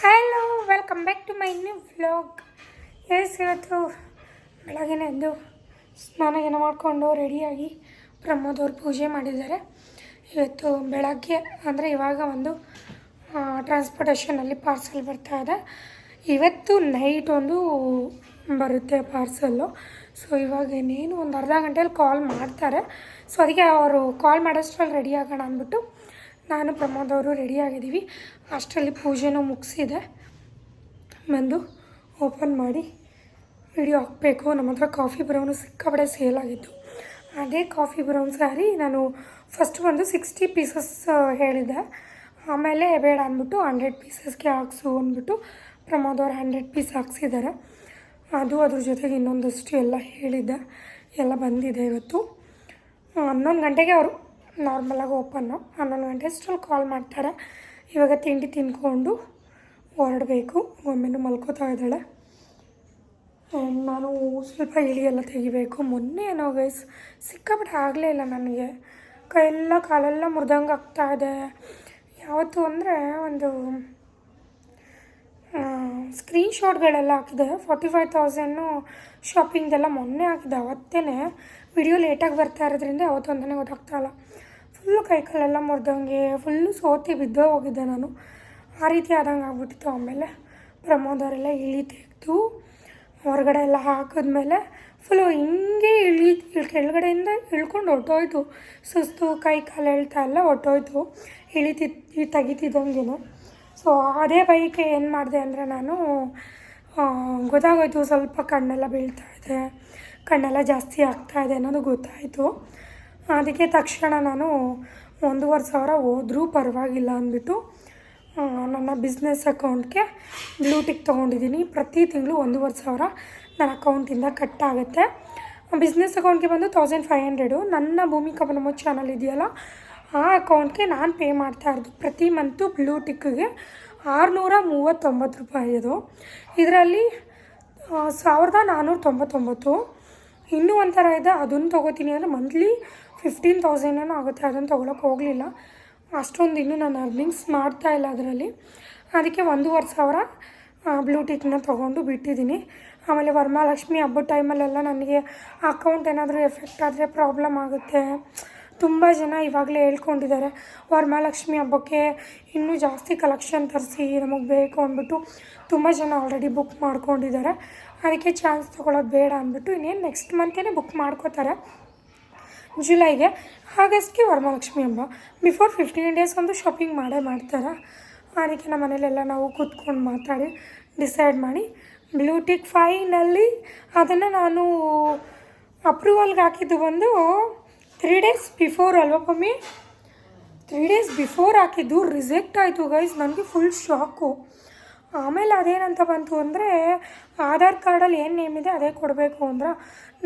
Hello welcome back to my new vlog yes ಇವತ್ತು ಬೆಳಗ್ಗೆನೆ ಎದ್ದು ಸ್ನಾನ ಮಾಡಿಕೊಂಡು ರೆಡಿಯಾಗಿ ಪ್ರಮೋದ್ ಅವ್ರು ಪೂಜೆ ಮಾಡಿದ್ದಾರೆ. ಇವತ್ತು ಬೆಳಗ್ಗೆ, ಅಂದರೆ ಇವಾಗ ಒಂದು ಟ್ರಾನ್ಸ್ಪೋರ್ಟೇಷನಲ್ಲಿ ಪಾರ್ಸಲ್ ಬರ್ತಾ ಇದೆ. ಇವತ್ತು ನೈಟ್ ಒಂದು ಬರುತ್ತೆ ಪಾರ್ಸಲ್ಲು ಸೊ ಇವಾಗ ಇನ್ನೇನು ಒಂದು ಅರ್ಧ ಗಂಟೆಯಲ್ಲಿ ಕಾಲ್ ಮಾಡ್ತಾರೆ. ಸೊ ಅದಕ್ಕೆ ಅವರು ಕಾಲ್ ಮಾಡೋಷ್ಟ್ರಲ್ಲಿ ರೆಡಿ ಆಗೋಣ ಅಂದ್ಬಿಟ್ಟು ನಾನು ಪ್ರಮೋದ್ ಅವರು ರೆಡಿಯಾಗಿದ್ದೀವಿ ಅಷ್ಟರಲ್ಲಿ ಪೂಜೆನೂ ಮುಗಿಸಿದೆ. ಬಂದು ಓಪನ್ ಮಾಡಿ ವಿಡಿಯೋ ಹಾಕಬೇಕು. ನಮ್ಮ ಹತ್ರ ಕಾಫಿ ಬ್ರೌನು ಸಿಕ್ಕಾಪಡೆ ಸೇಲ್ ಆಗಿತ್ತು. ಅದೇ ಕಾಫಿ ಬ್ರೌನ್ ಸ್ಯಾರಿ ನಾನು ಫಸ್ಟ್ ಒಂದು ಸಿಕ್ಸ್ಟಿ ಪೀಸಸ್ ಹೇಳಿದ್ದೆ. ಆಮೇಲೆ ಬೇಡ ಅಂದ್ಬಿಟ್ಟು ಹಂಡ್ರೆಡ್ ಪೀಸಸ್ಗೆ ಹಾಕ್ಸು ಅಂದ್ಬಿಟ್ಟು ಪ್ರಮೋದ್ ಅವ್ರು ಹಂಡ್ರೆಡ್ ಪೀಸ್ ಹಾಕ್ಸಿದ್ದಾರೆ. ಅದು ಅದ್ರ ಜೊತೆಗೆ ಇನ್ನೊಂದಷ್ಟು ಎಲ್ಲ ಹೇಳಿದ್ದೆ. ಎಲ್ಲ ಬಂದಿದೆ ಇವತ್ತು. ಹನ್ನೊಂದು ಗಂಟೆಗೆ ಅವರು ನಾರ್ಮಲಾಗಿ ಓಪನ್ನು ಹನ್ನೊಂದು ಗಂಟೆ ಅಷ್ಟರಲ್ಲಿ ಕಾಲ್ ಮಾಡ್ತಾರೆ. ಇವಾಗ ತಿಂಡಿ ತಿನ್ಕೊಂಡು ಹೊರಡಬೇಕು. ಒಮ್ಮೆನೂ ಮಲ್ಕೋತಾ ಇದ್ದಾಳೆ. ನಾನು ಸ್ವಲ್ಪ ಎಲ್ಲ ತೆಗಿಬೇಕು. ಮೊನ್ನೆ ಏನೋ ಗೈಸ್ ಸಿಕ್ಕಾಪಟ್ಟೆ ಆಗಲೇ ಇಲ್ಲ ನನಗೆ. ಕೈಯೆಲ್ಲ ಕಾಲೆಲ್ಲ ಮುರಿದಂಗೆ ಆಗ್ತಾ ಇದೆ. ಯಾವತ್ತು ಅಂದರೆ ಒಂದು ಸ್ಕ್ರೀನ್ಶಾಟ್ಗಳೆಲ್ಲ ಹಾಕಿದೆ. ಫಾರ್ಟಿ ಫೈವ್ ತೌಸಂಡು ಶಾಪಿಂಗ್ದೆಲ್ಲ ಮೊನ್ನೆ ಹಾಕಿದೆ. ಅವತ್ತೇ ವಿಡಿಯೋ ಲೇಟಾಗಿ ಬರ್ತಾ ಇರೋದ್ರಿಂದ ಅವತ್ತೊಂದನೇ ಗೊತ್ತಾಗ್ತಾ ಇಲ್ಲ. ಫುಲ್ಲು ಕೈ ಕಾಲೆಲ್ಲ ಮುರಿದಂಗೆ, ಫುಲ್ಲು ಸೋತಿ ಬಿದ್ದೇ ಹೋಗಿದ್ದೆ ನಾನು. ಆ ರೀತಿ ಆದಂಗೆ ಆಗ್ಬಿಟ್ಟಿತ್ತು ಆಮೇಲೆ. ಪ್ರಮೋದವರೆಲ್ಲ ಇಳಿ ತೆಗೆದು ಹೊರಗಡೆ ಎಲ್ಲ ಹಾಕಿದ್ಮೇಲೆ ಫುಲ್ಲು ಹಿಂಗೆ ಇಳಿ ಕೆಳಗಡೆಯಿಂದ ಇಳ್ಕೊಂಡು ಹೊಟ್ಟೋಯ್ತು ಸುಸ್ತು, ಕೈ ಕಾಲು ಎಳ್ತಾ ಎಲ್ಲ ಹೊಟ್ಟೋಯ್ತು ಇಳಿತಿ ತೆಗಿತಿದ್ದಂಗೆ ಸೊ ಅದೇ ಬೈಕ್ ಏನು ಮಾಡಿದೆ ಅಂದರೆ ನಾನು ಗೊತ್ತಾಗೋಯ್ತು ಸ್ವಲ್ಪ ಕಣ್ಣೆಲ್ಲ ಬೀಳ್ತಾ ಇದೆ, ಕಣ್ಣೆಲ್ಲ ಜಾಸ್ತಿ ಆಗ್ತಾ ಇದೆ ಅನ್ನೋದು ಗೊತ್ತಾಯಿತು. ಅದಕ್ಕೆ ತಕ್ಷಣ ನಾನು ಒಂದೂವರೆ ಸಾವಿರ ಹೋದರೂ ಪರವಾಗಿಲ್ಲ ಅಂದ್ಬಿಟ್ಟು ನನ್ನ ಬಿಸ್ನೆಸ್ ಅಕೌಂಟ್ಗೆ ಬ್ಲೂಟಿಕ್ ತೊಗೊಂಡಿದ್ದೀನಿ. ಪ್ರತಿ ತಿಂಗಳು ಒಂದೂವರೆ ಸಾವಿರ ನನ್ನ ಅಕೌಂಟಿಂದ ಕಟ್ ಆಗುತ್ತೆ. ಬಿಸ್ನೆಸ್ ಅಕೌಂಟ್ಗೆ ಬಂದು ತೌಸಂಡ್ ಫೈವ್ ಹಂಡ್ರೆಡು ನನ್ನ ಭೂಮಿಕಾ ಬನಮೋ ಚಾನಲ್ ಇದೆಯಲ್ಲ, ಆ ಅಕೌಂಟ್ಗೆ ನಾನು ಪೇ ಮಾಡ್ತಾ ಇರೋದು ಪ್ರತಿ ಮಂತು ಬ್ಲೂಟಿಕ್ಗೆ ಆರುನೂರ ಮೂವತ್ತೊಂಬತ್ತು ರೂಪಾಯಿ ಅದು. ಇದರಲ್ಲಿ ಸಾವಿರದ ನಾನ್ನೂರ ತೊಂಬತ್ತೊಂಬತ್ತು. ಇನ್ನೂ ಒಂಥರ ಇದೆ, ಅದನ್ನು ತೊಗೋತೀನಿ ಅಂದರೆ ಮಂತ್ಲಿ ಫಿಫ್ಟೀನ್ ಏನೋ ಆಗುತ್ತೆ, ಅದನ್ನು ತೊಗೊಳಕ್ಕೆ ಹೋಗಲಿಲ್ಲ. ಅಷ್ಟೊಂದು ಇನ್ನೂ ನಾನು ಅರ್ನಿಂಗ್ಸ್ ಮಾಡ್ತಾ ಇಲ್ಲ ಅದರಲ್ಲಿ. ಅದಕ್ಕೆ ಒಂದೂವರೆ ಸಾವಿರ ಬ್ಲೂಟೂತ್ನ ತೊಗೊಂಡು ಬಿಟ್ಟಿದ್ದೀನಿ. ಆಮೇಲೆ ವರಮಹಾಲಕ್ಷ್ಮಿ ಹಬ್ಬದ ಟೈಮಲ್ಲೆಲ್ಲ ನನಗೆ ಅಕೌಂಟ್ ಏನಾದರೂ ಎಫೆಕ್ಟ್ ಆದರೆ ಪ್ರಾಬ್ಲಮ್ ಆಗುತ್ತೆ. ತುಂಬ ಜನ ಇವಾಗಲೇ ಹೇಳ್ಕೊಂಡಿದ್ದಾರೆ ವರಮಹಾಲಕ್ಷ್ಮಿ ಹಬ್ಬಕ್ಕೆ ಇನ್ನೂ ಜಾಸ್ತಿ ಕಲೆಕ್ಷನ್ ತರಿಸಿ, ನಮಗೆ ಬೇಕು ಅಂದ್ಬಿಟ್ಟು ತುಂಬ ಜನ ಆಲ್ರೆಡಿ ಬುಕ್ ಮಾಡ್ಕೊಂಡಿದ್ದಾರೆ. ಅದಕ್ಕೆ ಚಾನ್ಸ್ ತೊಗೊಳೋದು ಬೇಡ ಅಂದ್ಬಿಟ್ಟು ಇನ್ನೇನು ನೆಕ್ಸ್ಟ್ ಮಂತೇನೆ ಬುಕ್ ಮಾಡ್ಕೋತಾರೆ. ಜುಲೈಗೆ ಆಗಸ್ಟ್ಗೆ ವರಮಹಾಲಕ್ಷ್ಮಿ ಹಬ್ಬ ಬಿಫೋರ್ ಫಿಫ್ಟೀನ್ ಡೇಸ್ ಒಂದು ಶಾಪಿಂಗ್ ಮಾಡೇ ಮಾಡ್ತಾರೆ. ಅದಕ್ಕೆ ನಮ್ಮ ಮನೇಲೆಲ್ಲ ನಾವು ಕೂತ್ಕೊಂಡು ಮಾತಾಡಿ ಡಿಸೈಡ್ ಮಾಡಿ ಬ್ಲೂಟಿಕ್ ಫೈನಲ್ಲಿ ಅದನ್ನು ನಾನು ಅಪ್ರೂವಲ್ಗೆ ಹಾಕಿದ್ದು ಬಂದು ತ್ರೀ ಡೇಸ್ ಬಿಫೋರ್ ಅಲ್ವಾ ಮಮ್ಮಿ? ತ್ರೀ ಡೇಸ್ ಬಿಫೋರ್ ಹಾಕಿದ್ದು ರಿಜೆಕ್ಟ್ ಆಯಿತು ಗೈಸ್ ನನಗೆ ಫುಲ್ ಶಾಕು ಆಮೇಲೆ ಅದೇನಂತ ಬಂತು ಅಂದರೆ ಆಧಾರ್ ಕಾರ್ಡಲ್ಲಿ ಏನು ನೇಮ್ ಇದೆ ಅದೇ ಕೊಡಬೇಕು ಅಂದ್ರೆ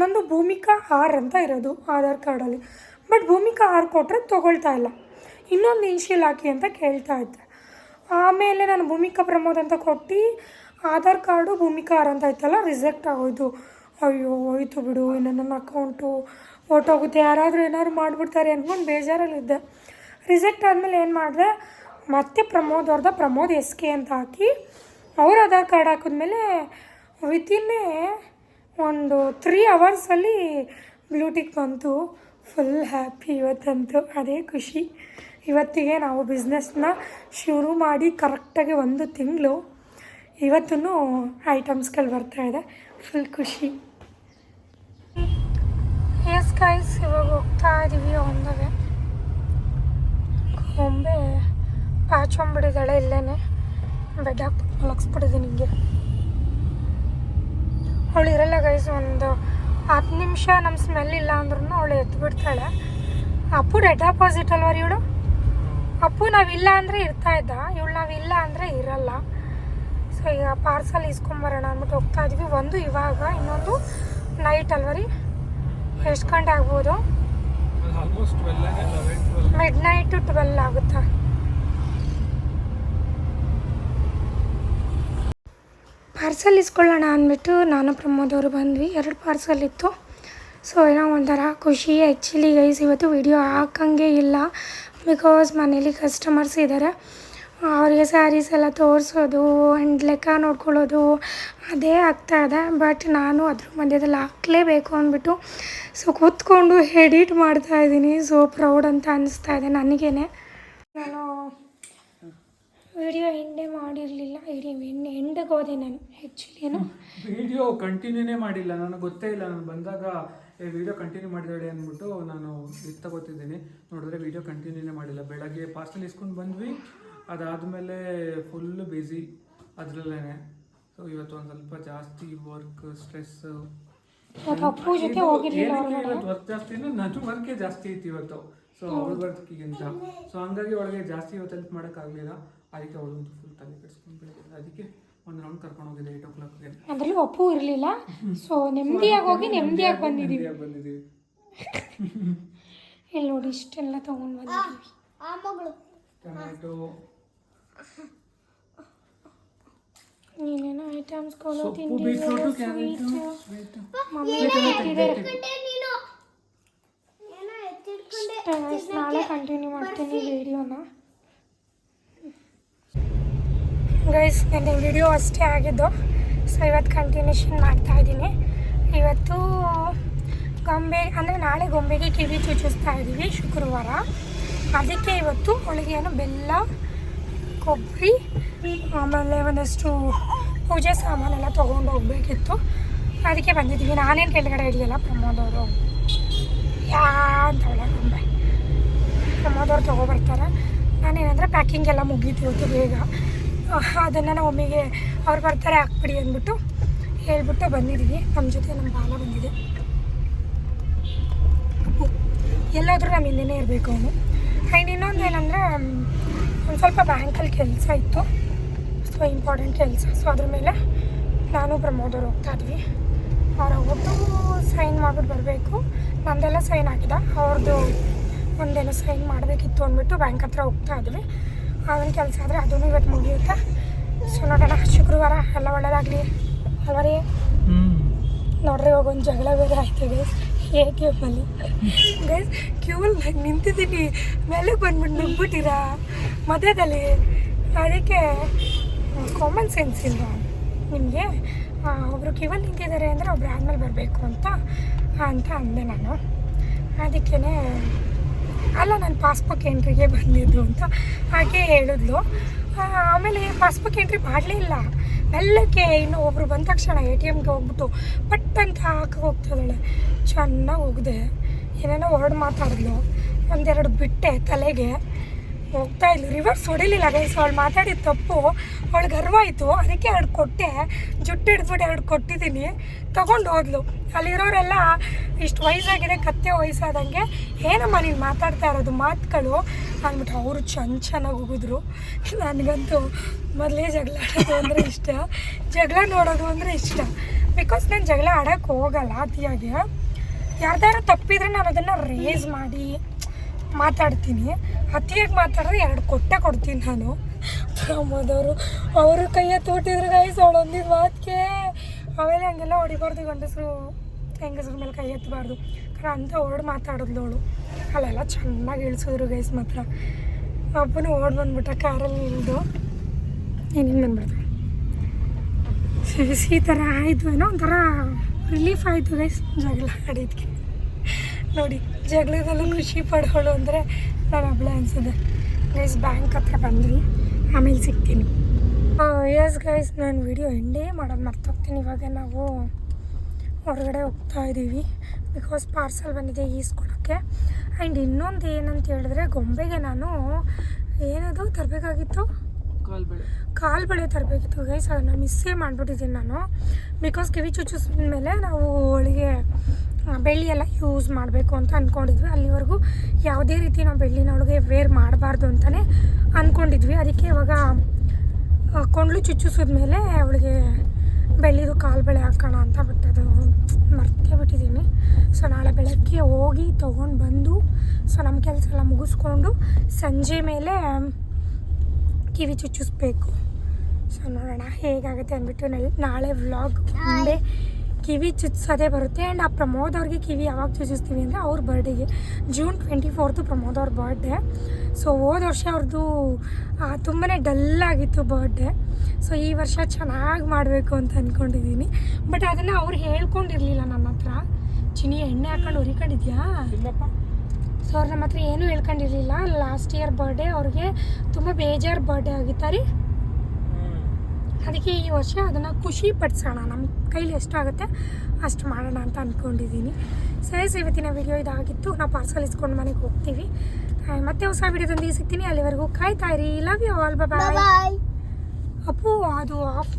ನಂದು ಭೂಮಿಕಾ ಆರ್ ಅಂತ ಇರೋದು ಆಧಾರ್ ಕಾರ್ಡಲ್ಲಿ. ಬಟ್ ಭೂಮಿಕಾ ಆರ್ ಕೊಟ್ಟರೆ ತೊಗೊಳ್ತಾ ಇಲ್ಲ. ಇನ್ನೊಂದು ಇನ್ಶಿಯಲ್ ಹಾಕಿ ಅಂತ ಕೇಳ್ತಾ ಇದ್ದೆ. ಆಮೇಲೆ ನಾನು ಭೂಮಿಕಾ ಪ್ರಮೋದ್ ಅಂತ ಕೊಟ್ಟು ಆಧಾರ್ ಕಾರ್ಡು ಭೂಮಿಕಾ ಆರ್ ಅಂತ ಇತ್ತಲ್ಲ, ರಿಜೆಕ್ಟ್ ಆಗೋಯ್ತು. ಅಯ್ಯೋ, ಹೋಯ್ತು ಬಿಡು ಇನ್ನು ನನ್ನ ಅಕೌಂಟು ಹೊರ್ಟೋಗುತ್ತೆ. ಯಾರಾದರೂ ಏನಾದ್ರು ಮಾಡಿಬಿಡ್ತಾರೆ ಅಂದ್ಕೊಂಡು ಬೇಜಾರಲ್ಲಿದ್ದೆ. ರಿಜೆಕ್ಟ್ ಆದಮೇಲೆ ಏನು ಮಾಡಿದೆ ಮತ್ತೆ ಪ್ರಮೋದ್ ಅವ್ರದ ಪ್ರಮೋದ್ ಎಸ್ ಕೆ ಅಂತ ಹಾಕಿ, ಅವ್ರ ಆಧಾರ್ ಕಾರ್ಡ್ ಹಾಕಿದ್ಮೇಲೆ ವಿತಿನ್ನೇ ಒಂದು ತ್ರೀ ಅವರ್ಸಲ್ಲಿ ಬ್ಲೂಟಿಕ್ ಬಂತು. ಫುಲ್ ಹ್ಯಾಪಿ ಇವತ್ತಂತೂ. ಅದೇ ಖುಷಿ. ಇವತ್ತಿಗೆ ನಾವು ಬಿಸ್ನೆಸ್ನ ಶುರು ಮಾಡಿ ಕರೆಕ್ಟಾಗಿ ಒಂದು ತಿಂಗಳು ಇವತ್ತೂ ಐಟಮ್ಸ್ಗಳು ಬರ್ತಾ ಇದೆ. ಫುಲ್ ಖುಷಿ. ಎಸ್ ಇವಾಗ ಹೋಗ್ತಾ ಇದ್ದೀವಿ ಒಂದೇ ಗೊಂಬೆ. ಪಾಚೊಂಬಿಡಿದಾಳೆ ಇಲ್ಲೇ ಬೆಡ್ ಹಾಕ್ಬಿಟ್ಟು ಮಲಗಿಸ್ಬಿಟ್ಟಿದ್ದೀನಿ ಹಿಂಗೆ ಅವಳು ಇರಲ್ಲ ಗೈಸ್ ಒಂದು ಹತ್ತು ನಿಮಿಷ ನಮ್ಮ ಸ್ಮೆಲ್ ಇಲ್ಲ ಅಂದ್ರೂ ಅವಳು ಎದ್ದು ಬಿಡ್ತಾಳೆ ಅಪ್ಪು ಡೆಡ್ ಅಪೋಸಿಟ್ ಅಲ್ವ ಇವಳು? ಅಪ್ಪು ನಾವಿಲ್ಲ ಅಂದರೆ ಇರ್ತಾ ಇದ್ದ ಇವಳು ನಾವಿಲ್ಲ ಅಂದರೆ ಇರಲ್ಲ. ಸೊ ಈಗ ಪಾರ್ಸಲ್ ಇಸ್ಕೊಂಬರೋಣ ಅಂದ್ಬಿಟ್ಟು ಹೋಗ್ತಾ ಇದ್ವಿ. ಒಂದು ಇವಾಗ ಇನ್ನೊಂದು ನೈಟ್ ಅಲ್ವ ರೀ? ಎಷ್ಟು ಗಂಟೆ ಆಗ್ಬೋದು? ಮಿಡ್ ನೈಟು ಟ್ವೆಲ್ ಆಗುತ್ತಾ? ಪಾರ್ಸಲ್ ಇಸ್ಕೊಳ್ಳೋಣ ಅಂದ್ಬಿಟ್ಟು ನಾನು ಪ್ರಮೋದವರು ಬಂದ್ವಿ. ಎರಡು ಪಾರ್ಸಲ್ ಇತ್ತು ಸೊ, ಏನೋ ಒಂಥರ ಖುಷಿ. ಆ್ಯಕ್ಚುಲಿ ಗೈಸ್ ಇವತ್ತು ವಿಡಿಯೋ ಹಾಕಂಗೆ ಇಲ್ಲ. ಬಿಕಾಸ್ ಮನೇಲಿ ಕಸ್ಟಮರ್ಸ್ ಇದ್ದಾರೆ ಅವರಿಗೆ ಸ್ಯಾರೀಸ್ ಎಲ್ಲ ತೋರಿಸೋದು ಆ್ಯಂಡ್ ಲೆಕ್ಕ ನೋಡ್ಕೊಳ್ಳೋದು ಅದೇ ಆಗ್ತಾ ಇದೆ. ಬಟ್ ನಾನು ಅದ್ರ ಮಧ್ಯದಲ್ಲಿ ಹಾಕ್ಲೇಬೇಕು ಅಂದ್ಬಿಟ್ಟು ಸೊ ಕೂತ್ಕೊಂಡು ಎಡಿಟ್ ಮಾಡ್ತಾ ಇದ್ದೀನಿ. ಸೊ ಪ್ರೌಡ್ ಅಂತ ಅನಿಸ್ತಾ ಇದೆ ನನಗೇನೆ. ನಾನು ವಿಡಿಯೋ ಎಂಡೇ ಮಾಡಿರಲಿಲ್ಲ. ಇಡೀ ಎಂಡ್ ಎಂಡಿಗೆ ಹೋದೆ ನಾನು ಆ್ಯಕ್ಚುಲಿ ಏನು. ವಿಡಿಯೋ ಕಂಟಿನ್ಯೂನೇ ಮಾಡಿಲ್ಲ. ನನಗೆ ಗೊತ್ತೇ ಇಲ್ಲ. ನಾನು ಬಂದಾಗ ಏ ವಿಡಿಯೋ ಕಂಟಿನ್ಯೂ ಮಾಡಿದಾಳೆ ಅಂದ್ಬಿಟ್ಟು ನಾನು ಇದು ತಗೋತಿದ್ದೀನಿ. ನೋಡಿದ್ರೆ ವಿಡಿಯೋ ಕಂಟಿನ್ಯೂನೇ ಮಾಡಿಲ್ಲ. ಬೆಳಗ್ಗೆ ಪಾರ್ಸಲ್ ಇಸ್ಕೊಂಡು ಬಂದ್ವಿ. ಅದಾದಮೇಲೆ ಫುಲ್ಲು ಬ್ಯುಸಿ ಅದರಲ್ಲೇ ಸೊ ಇವತ್ತು ಒಂದು ಸ್ವಲ್ಪ ಜಾಸ್ತಿ ವರ್ಕ್ ಸ್ಟ್ರೆಸ್ ಇವತ್ತು ಅಪ್ಪು ಜೊತೆ ಹೋಗಿರ್ಲಿಲ್ಲ ಹೊರಗಡೆ ಇವತ್ತು ವರ್ಕ್ ಜಾಸ್ತಿ ನನ್ನ ವರ್ಕೇ ಜಾಸ್ತಿ ಇತ್ತು ಇವತ್ತು. ಸೊ ಅವ್ರ ವರ್ಕಿಗಿಂತ ಸೊ ಹಂಗಾಗಿ ಒಳಗೆ ಜಾಸ್ತಿ ಇವತ್ತು ಹೆಲ್ಪ್ ಮಾಡೋಕ್ಕಾಗಲಿಲ್ಲ. ಅದಕ್ಕೆ ಒಂದು ಫುಲ್ ತಲೆ ಕೆಡಿಸ್ಕೊಂಡು ಬೆಳಿಗ್ಗೆ ಅದಕ್ಕೆ ಒಂದು ರೌಂಡ್ ಕರ್ಕೊಂಡು ಹೋಗಿದ್ದೆ ಏಟ್ ಓ ಕ್ಲಾಕ್ಗೆ ಅದರಲ್ಲೂ ಒಪ್ಪು ಇರಲಿಲ್ಲ. ಸೊ ನೆಮ್ಮದಿಯಾಗಿ ಹೋಗಿ ನೆಮ್ಮದಿಯಾಗಿ ಬಂದಿದ್ದೀವಿ ಬಂದಿದ್ದೀವಿ ಇಲ್ಲಿ ನೋಡಿ ಇಷ್ಟೆಲ್ಲ ತೊಗೊಂಡು ಬಂದಿದ್ದೀವಿ ಟೊಮ್ಯಾಟೊ ನೀನೇನೋ ಐಟಮ್ಸ್ಗಳು ಸೊಪ್ಪು ತಿಂಡಿ ಬೀಟ್ರೂಟು ಸ್ವೀಟ್ ಮಮ್ಮಿ ನಾಳೆ ಕಂಟಿನ್ಯೂ ಮಾಡ್ತೀನಿ ವಿಡಿಯೋನ ಗೈಸ್ ನನ್ನ ವಿಡಿಯೋ ಅಷ್ಟೇ ಆಗಿದ್ದು. ಸೊ ಇವತ್ತು ಕಂಟಿನ್ಯೂಷನ್ ಮಾಡ್ತಾ ಇದ್ದೀನಿ. ಇವತ್ತು ಗೊಂಬೆ, ಅಂದರೆ ನಾಳೆ ಗೊಂಬೆಗೆ ಕಿವಿ ಚುಚ್ಚಿಸ್ತಾ ಇದ್ದೀವಿ ಶುಕ್ರವಾರ. ಅದಕ್ಕೆ ಇವತ್ತು ಹೋಳಿಗೆಯನ್ನು ಬೆಲ್ಲ, ಕೊಬ್ಬರಿ, ಆಮೇಲೆ ಒಂದಷ್ಟು ಪೂಜೆ ಸಾಮಾನೆಲ್ಲ ತೊಗೊಂಡು ಹೋಗ್ಬೇಕಿತ್ತು. ಅದಕ್ಕೆ ಬಂದಿದ್ದೀವಿ. ನಾನೇನು ಕೆಳಗಡೆ ಇರಲಿಲ್ಲ ಪ್ರಮೋದವರು ಯಾ ಅಂತ ಗೊಂಬೆ. ಪ್ರಮೋದವ್ರು ತೊಗೊಬರ್ತಾರೆ ನಾನೇನಂದರೆ ಪ್ಯಾಕಿಂಗ್ ಎಲ್ಲ ಮುಗೀತು ಇವತ್ತು ಬೇಗ ಅದನ್ನು ನಮ್ಮ ಮಮ್ಮಿಗೆ ಅವ್ರು ಬರ್ತಾರೆ, ಹಾಕ್ಬಿಡಿ ಅಂದ್ಬಿಟ್ಟು ಹೇಳ್ಬಿಟ್ಟು ಬಂದಿದ್ದೀವಿ. ನಮ್ಮ ಜೊತೆ ನಮ್ಮ ಬಾಲ ಬಂದಿದೆ. ಎಲ್ಲಾದರೂ ನಮ್ಮ ಹಿಂದೆನೇ ಇರಬೇಕು ಅವನು. ಆ್ಯಂಡ್ ಇನ್ನೊಂದು ಏನಂದರೆ, ಒಂದು ಸ್ವಲ್ಪ ಬ್ಯಾಂಕಲ್ಲಿ ಕೆಲಸ ಇತ್ತು. ಸೊ ಇಂಪಾರ್ಟೆಂಟ್ ಕೆಲಸ. ಸೊ ಅದ್ರ ಮೇಲೆ ನಾನು ಪ್ರಮೋದವ್ರು ಹೋಗ್ತಾ ಇದ್ವಿ. ಅವ್ರು ಹೋಗ್ಬಿಟ್ಟು ಸೈನ್ ಮಾಡ್ಬಿಟ್ಟು ಬರಬೇಕು. ನಂದೆಲ್ಲ ಸೈನ್ ಹಾಕಿದ. ಅವ್ರದ್ದು ಒಂದೆಲ್ಲ ಸೈನ್ ಮಾಡಬೇಕಿತ್ತು ಅಂದ್ಬಿಟ್ಟು ಬ್ಯಾಂಕ್ ಹತ್ರ ಹೋಗ್ತಾ ಇದ್ವಿ. ಅದನ್ನ ಕೆಲಸ ಆದರೆ ಅದೂ ಇವತ್ತು ಮುಗಿಯುತ್ತೆ? ಸೊ ನೋಡೋಣ ಶುಕ್ರವಾರ ಎಲ್ಲ ಒಳ್ಳೇದಾಗಲಿ ಅಲ್ವಾ ರೀ ನೋಡ್ರಿ ಇವಾಗ ಒಂದು ಜಗಳ ಬೇರೆ ಆಯ್ತು ಗೈಸ್ ಏ ಕ್ಯೂಬಲ್ಲಿ ಗೈಸ್ ಕ್ಯೂಬಲ್ಲಿ ನಾನು ನಿಂತಿದ್ದೀನಿ. ಮೇಲೆ ಬಂದ್ಬಿಟ್ಟು ನುಗ್ಬಿಟ್ಟಿರಾ ಮಧ್ಯದಲ್ಲಿ. ಅದಕ್ಕೆ ಕಾಮನ್ ಸೆನ್ಸ್ ಇಲ್ಲ ನಿಮಗೆ? ಒಬ್ಬರು ಕ್ಯೂವಲ್ಲಿ ನಿಂತಿದ್ದಾರೆ ಅಂದರೆ ಒಬ್ರು ಆದಮೇಲೆ ಬರಬೇಕು ಅಂತ ಅಂತ ಅಂದೆ ನಾನು. ಅದಕ್ಕೇ ಅಲ್ಲ, ನಾನು ಪಾಸ್ಬುಕ್ ಎಂಟ್ರಿಗೆ ಬಂದಿದ್ದು ಅಂತ ಹಾಗೆ ಹೇಳಿದ್ಲು. ಆಮೇಲೆ ಪಾಸ್ಬುಕ್ ಎಂಟ್ರಿ ಮಾಡಲಿಲ್ಲ. ಬೆಲ್ಲಕ್ಕೆ ಇನ್ನು ಒಬ್ರು ಬಂದ ತಕ್ಷಣ ಎ ಟಿ ಎಮ್ಗೆ ಹೋಗ್ಬಿಟ್ಟು ಪಟ್ ಅಂತ ಹಾಕಿ ಚೆನ್ನಾಗಿ ಹೋಗಿದೆ. ಏನೇನೋ ಹೊರಡು ಮಾತಾಡಿದ್ಲು. ಒಂದೆರಡು ಬಿಟ್ಟೆ ತಲೆಗೆ. ಹೋಗ್ತಾ ಇಲ್ಲ ರಿವರ್ಸ್ ಹೊಡಿಲಿಲ್ಲ ಗೈಸ್ ಅವಳು ಮಾತಾಡಿದ ತಪ್ಪು. ಅವಳಿಗೆ ಅರ್ವಾಯಿತು ಅದಕ್ಕೆ ಎರಡು ಕೊಟ್ಟೆ. ಜುಟ್ಟು ಹಿಡ್ದ್ಬಿಟ್ಟು ಎರಡು ಕೊಟ್ಟಿದ್ದೀನಿ. ತೊಗೊಂಡು ಹೋದ್ಲು. ಅಲ್ಲಿರೋರೆಲ್ಲ ಇಷ್ಟು ವಯಸ್ಸಾಗಿದೆ, ಕತ್ತೆ ವಯಸ್ಸಾದಂಗೆ. ಏನಮ್ಮ ನೀನು ಮಾತಾಡ್ತಾ ಇರೋದು? ಮಾತುಗಳು. ಅಂದ್ಬಿಟ್ಟು ಅವರು ಚೆನ್ನ ಚೆನ್ನಾಗಿ ಹೋಗಿದ್ರು ನನಗಂತೂ ಮೊದಲೇ ಜಗಳ ಆಡೋದು ಅಂದರೆ ಇಷ್ಟ. ಜಗಳ ನೋಡೋದು ಅಂದರೆ ಇಷ್ಟ. ಬಿಕಾಸ್ ನಾನು ಜಗಳ ಆಡೋಕ್ಕೆ ಹೋಗಲ್ಲ ಅತಿಯಾಗಿ. ಯಾರ್ದಾರು ತಪ್ಪಿದ್ರೆ ನಾನು ಅದನ್ನು ರೇಸ್ ಮಾಡಿ. ಮಾತಾಡ್ತೀನಿ. ಅತಿಯಾಗಿ ಮಾತಾಡಿದ್ರೆ ಎರಡು ಕೊಟ್ಟೆ ಕೊಡ್ತೀನಿ ನಾನು. ಪ್ರಮೋದವರು ಅವ್ರ ಕೈಯ ತೋಟಿದ್ರು ಗಾಯ್ಸ್ ಅವಳೊಂದಿದ್ ಮಾತಕ್ಕೆ ಆಮೇಲೆ ಹಂಗೆಲ್ಲ ಹೊಡಿಬಾರ್ದು ಗಂಡಸರು, ಹೆಂಗಸ್ರ ಮೇಲೆ ಕೈ ಎತ್ತಬಾರ್ದು. ಕಾರಣ ಅಂತ ಓಡ್ ಮಾತಾಡಿದ್ಲು ಅವಳು. ಅಲ್ಲೆಲ್ಲ ಚೆನ್ನಾಗಿ ಇಳಿಸಿದ್ರು ಗೈಸ್ ಮಾತ್ರ. ಅಪ್ಪನು ಓಡ್ ಬಂದ್ಬಿಟ್ಟ ಕಾರಲ್ಲಿ ಇಳಿದು. ಏನೇನು ಬಂದ್ಬಿಡ್ತು. ಈ ಥರ ಆಯಿತು ಏನೋ ಒಂಥರ ರಿಲೀಫ್ ಆಯಿತು ಗೈಸ್ ಜಗಳ ಆಡಿದ್ಕೆ. ನೋಡಿ, ಜಗಳದಲ್ಲೂ ಖುಷಿ ಪಡೋಳು ಅಂದರೆ ನಾನು ಒಬ್ಳೆ ಅನಿಸಿದೆ ಗೈಸ್ ಬ್ಯಾಂಕ್ ಹತ್ರ ಬಂದ್ವಿ. ಆಮೇಲೆ ಸಿಗ್ತೀನಿ. ಎಸ್ ಗೈಸ್ ನಾನು ವಿಡಿಯೋ ಎಂಡೇ ಮಾಡೋದು ಮರ್ತೋಗ್ತೀನಿ. ಇವಾಗ ನಾವು ಹೊರಗಡೆ ಹೋಗ್ತಾ ಇದ್ದೀವಿ. ಬಿಕಾಸ್ ಪಾರ್ಸಲ್ ಬಂದಿದೆ ಈಸ್ಕೊಳ್ಳೋಕ್ಕೆ ಆ್ಯಂಡ್ ಇನ್ನೊಂದು ಏನಂತ ಹೇಳಿದ್ರೆ, ಗೊಂಬೆಗೆ ನಾನು ಏನದು ತರಬೇಕಾಗಿತ್ತು? ಕಾಲ್ ಬೆಳೆ ತರಬೇಕಿತ್ತು ಗೈಸ್ ಅದನ್ನು ಮಿಸ್ಸೇ ಮಾಡಿಬಿಟ್ಟಿದ್ದೀನಿ ನಾನು. ಬಿಕಾಸ್ ಕಿವಿ ಚುಚ್ಚಿಸಿದ ಮೇಲೆ ನಾವು ಹೋಳಿಗೆ ಬೆಳ್ಳಿಯೆಲ್ಲ ಯೂಸ್ ಮಾಡಬೇಕು ಅಂತ ಅಂದ್ಕೊಂಡಿದ್ವಿ ಅಲ್ಲಿವರೆಗೂ ಯಾವುದೇ ರೀತಿ ನಾವು ಬೆಳ್ಳಿನ ಒಳಗೆ ವೇರ್ ಮಾಡಬಾರ್ದು ಅಂತಲೇ ಅಂದ್ಕೊಂಡಿದ್ವಿ ಅದಕ್ಕೆ ಇವಾಗ ಕೊಂಡ್ಲು ಚುಚ್ಚಿಸಿದ ಮೇಲೆ ಅವಳಿಗೆ ಬೆಳ್ಳಿದು ಕಾಲು ಬಳೆ ಹಾಕೋಣ ಅಂತ ಬಟ್ ಅದು ಮರ್ತೇ ಬಿಟ್ಟಿದ್ದೀನಿ. ಸೊ ನಾಳೆ ಬೆಳಗ್ಗೆ ಹೋಗಿ ತೊಗೊಂಡು ಬಂದು ಸೊ ನಮ್ಮ ಕೆಲಸ ಎಲ್ಲ ಮುಗಿಸ್ಕೊಂಡು ಸಂಜೆ ಮೇಲೆ ಕಿವಿ ಚುಚ್ಚಿಸ್ಬೇಕು. ಸೊ ನೋಡೋಣ ಹೇಗಾಗುತ್ತೆ ಅಂದ್ಬಿಟ್ಟು ನಲ್ಲಿ ನಾಳೆ ವ್ಲಾಗ್ ಮುಂದೆ ಕಿವಿ ಚುಚ್ಚಿಸೋದೇ ಬರುತ್ತೆ. ಆ್ಯಂಡ್ ಆ ಪ್ರಮೋದ್ ಅವ್ರಿಗೆ ಕಿವಿ ಯಾವಾಗ ಚುಚ್ಚಿಸ್ತೀವಿ ಅಂದರೆ ಅವ್ರ ಬರ್ಡೇಗೆ ಜೂನ್ ಟ್ವೆಂಟಿ ಫೋರ್ತು ಪ್ರಮೋದ್ ಅವ್ರ ಬರ್ಡೇ ಸೊ ಹೋದ ವರ್ಷ ಅವ್ರದ್ದು ತುಂಬಾ ಡಲ್ಲಾಗಿತ್ತು ಬರ್ಡೇ ಸೊ ಈ ವರ್ಷ ಚೆನ್ನಾಗಿ ಮಾಡಬೇಕು ಅಂತ ಅಂದ್ಕೊಂಡಿದ್ದೀನಿ ಬಟ್ ಅದನ್ನು ಅವ್ರು ಹೇಳ್ಕೊಂಡಿರಲಿಲ್ಲ ನನ್ನ ಹತ್ರ. ಚಿನಿ ಎಣ್ಣೆ ಹಾಕೊಂಡು ಉರಿಕೊಂಡಿದ್ಯಾ? ಇಲ್ಲಪ್ಪ. ಸೊ ಅವ್ರು ನಮ್ಮ ಹತ್ರ ಏನೂ ಹೇಳ್ಕೊಂಡಿರಲಿಲ್ಲ. ಲಾಸ್ಟ್ ಇಯರ್ ಬರ್ಡೇ ಅವ್ರಿಗೆ ತುಂಬ ಬೇಜಾರು ಬರ್ಡೇ ಆಗಿತ್ತಾ ರೀ? ಅದಕ್ಕೆ ಈ ವರ್ಷ ಅದನ್ನು ಖುಷಿ ಪಡಿಸೋಣ. ನಮ್ಮ ಕೈಲಿ ಎಷ್ಟು ಆಗುತ್ತೆ ಅಷ್ಟು ಮಾಡೋಣ ಅಂತ ಅಂದ್ಕೊಂಡಿದ್ದೀನಿ ಸರಿ ಇವತ್ತಿನ ವಿಡಿಯೋ ಇದಾಗಿತ್ತು. ನಾವು ಪಾರ್ಸಲ್ ಇಸ್ಕೊಂಡು ಮನೆಗೆ ಹೋಗ್ತೀವಿ. ಮತ್ತೆ ಹೊಸ ವಿಡಿಯೋದೊಂದಿಗೆ ಸಿಗ್ತೀನಿ. ಅಲ್ಲಿವರೆಗೂ ಕಾಯ್ತಾ ಇರಿ. Love you all bye bye Appu ಅದು ಆಫ್